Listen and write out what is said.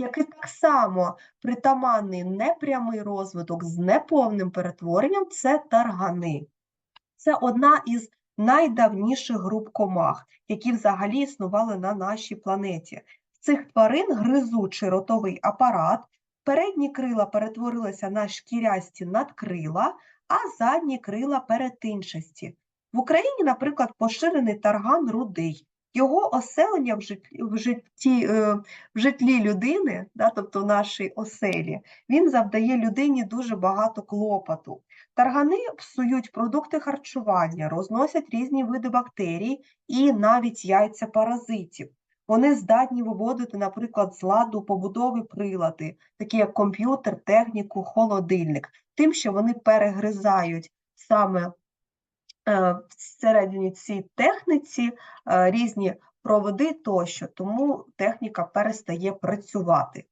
який так само притаманний непрямий розвиток з неповним перетворенням, це таргани. Це одна із найдавніших груп комах, які взагалі існували на нашій планеті. В цих тварин гризучий ротовий апарат, передні крила перетворилися на шкірясті надкрила, а задні крила перетинчасті. В Україні, наприклад, поширений тарган рудий. Його оселення в житлі, в житті, е, в житлі людини, да, тобто в нашій оселі, він завдає людині дуже багато клопоту. Таргани псують продукти харчування, розносять різні види бактерій і навіть яйця паразитів. Вони здатні виводити, наприклад, з ладу побудові прилади, такі як комп'ютер, техніку, холодильник, тим, що вони перегризають саме всередині цій техніці е, різні проводи тощо, тому техніка перестає працювати.